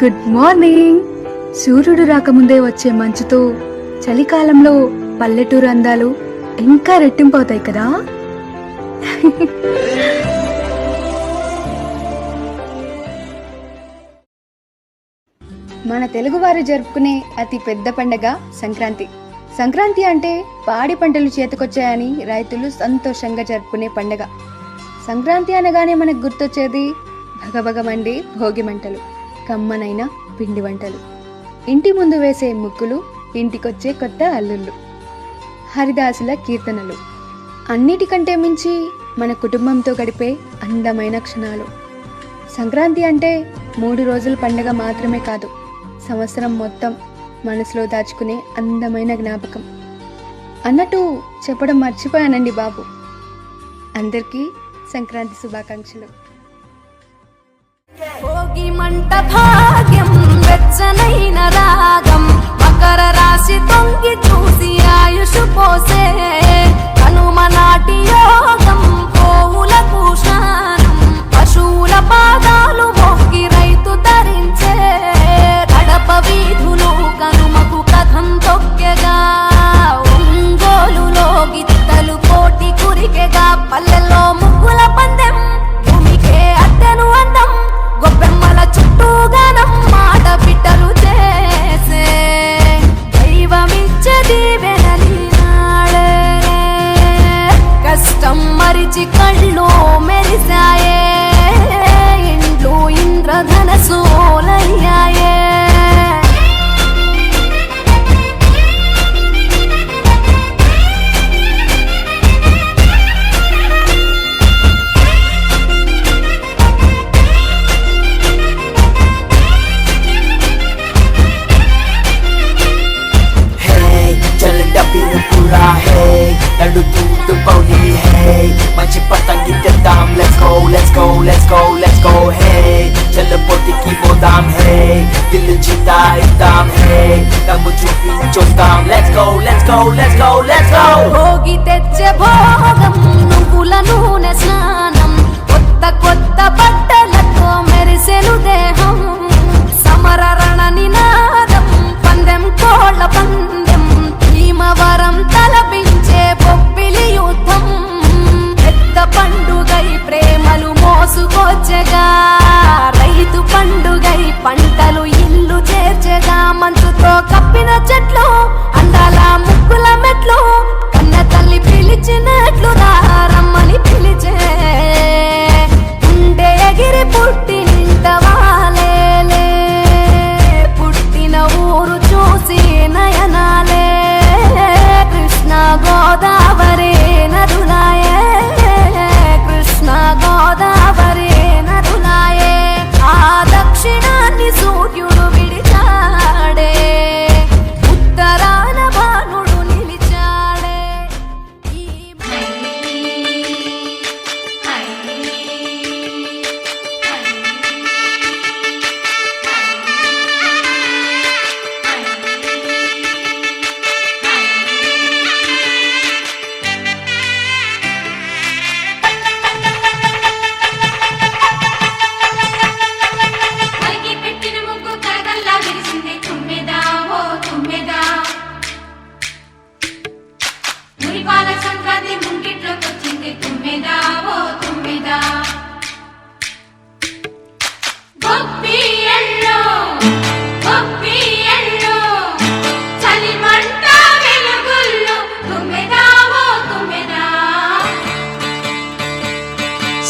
Good morning సూర్యుడు రాకముందే వచ్చే మంచుతో చలికాలంలో పల్లెటూరు అందాలు ఇంకా రెట్టింపవుతాయి కదా? మన తెలుగువారు జరుపుకునే అతి పెద్ద పండగ సంక్రాంతి. సంక్రాంతి అంటే పాడి పంటలు చేతికొచ్చాయని రైతులు సంతోషంగా జరుపుకునే పండగ. సంక్రాంతి అనగానే మనకు గుర్తొచ్చేది భగభగమండి భోగి మంటలు. కమ్మనైన పిండి వంటలు. ఇంటి ముందు వేసే ముగ్గులు ఇంటికొచ్చే కొత్త అల్లుళ్ళు. హరిదాసుల కీర్తనలు. అన్నిటికంటే మించి మన కుటుంబంతో గడిపే అందమైన క్షణాలు. సంక్రాంతి అంటే మూడు రోజుల పండగ మాత్రమే కాదు సంవత్సరం మొత్తం మనసులో దాచుకునే అందమైన జ్ఞాపకం. అన్నట్టు చెప్పడం మర్చిపోయానండి బాబు. అందరికీ సంక్రాంతి శుభాకాంక్షలు. భోగి మంట భాగ్యం వెచ్చనైన రాగం. మకర రాశి తొంగి చూసి ఆయుష్ పోసే కనుమ నాటి యోగం పోవులకు శానం పశువుల పాదాలు మొక్కి రైతు ధరించే కడప వీధులు కనుమకు కథం తొక్కెగా. ఒంగోలులో గిత్తలు కోటి కురికెగా పల్లె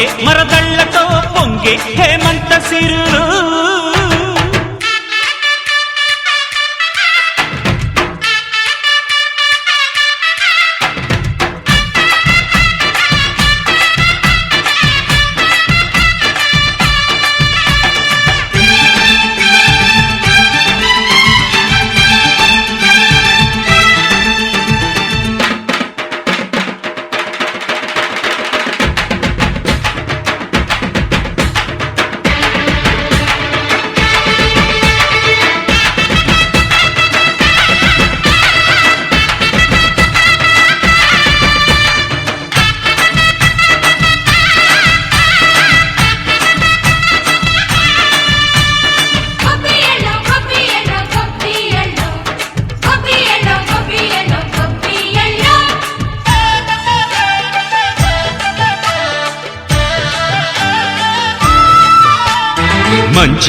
పొంగే మరదళ్ళతో పొంగే హేమంత సిరులు.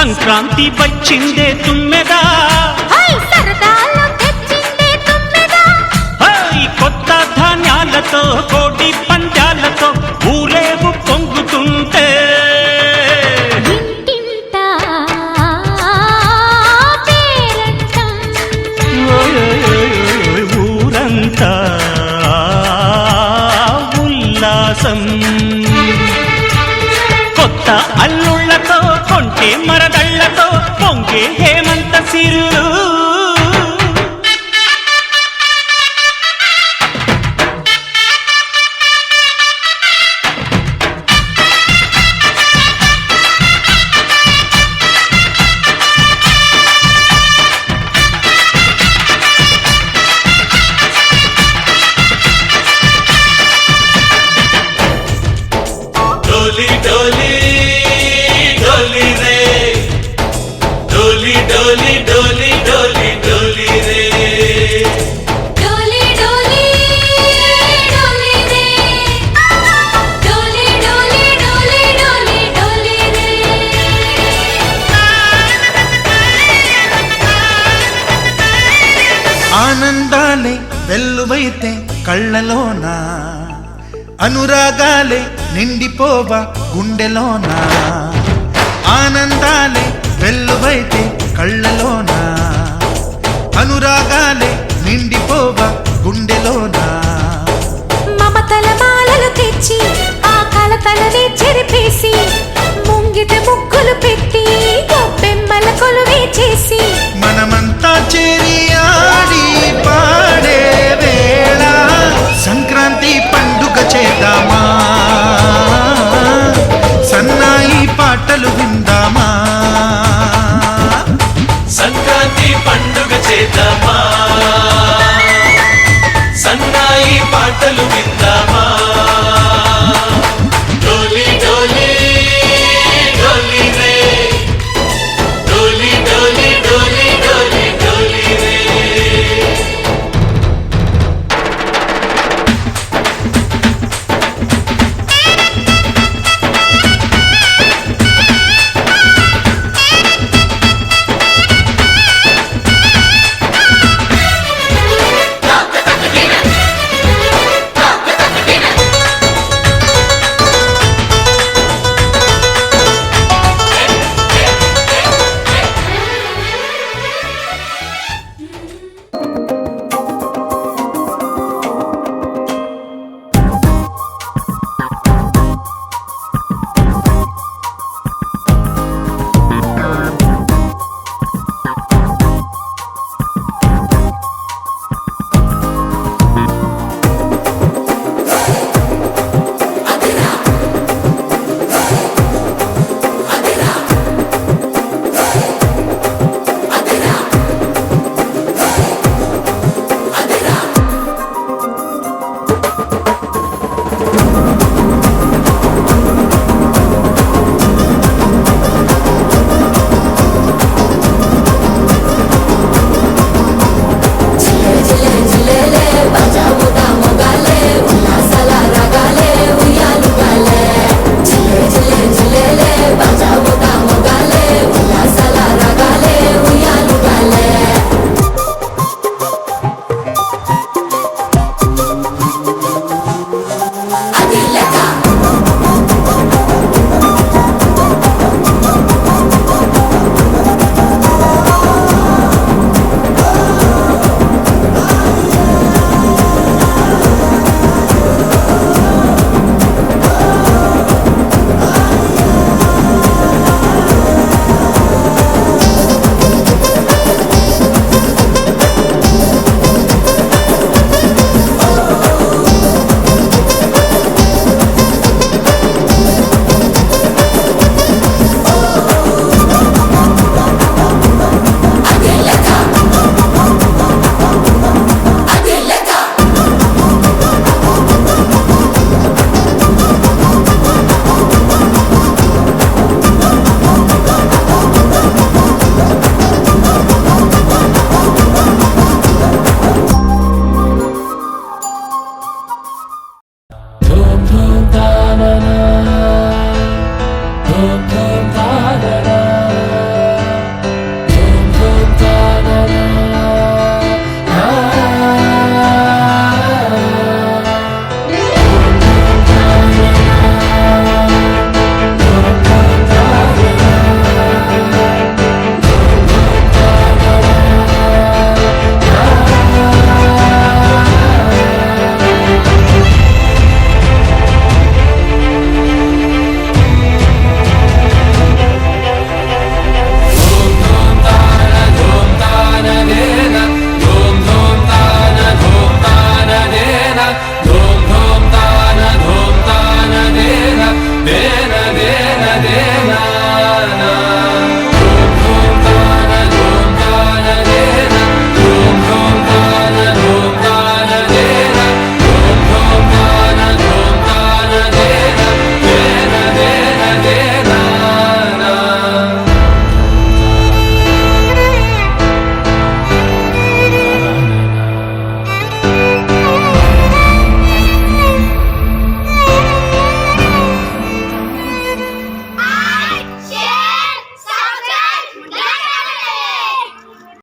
సంక్రాంతి వచ్చిందే తుమ్మెదా? కొత్త ధాన్యాలతో కోటి పంచాలతో ఊరేగు పొంగుతుంటే. ఊరంతా ఉల్లాసం. కొత్త అల్లుళ్ళతో కొంటే మరదళ్ళతో 함께 해. ఆనందాలే వెల్లువైతే కళ్ళలోనా అనురాగాలే నిండిపోవా గుండెలోనా. ఆనందాలే వెల్లువైతే కళ్ళలోనా అనురాగాలే నిండిపోవా గుండెలోనా. మమతల మాలలు తెచ్చి ఆ కలతలనే చెరిపేసి ముంగిట ముక్క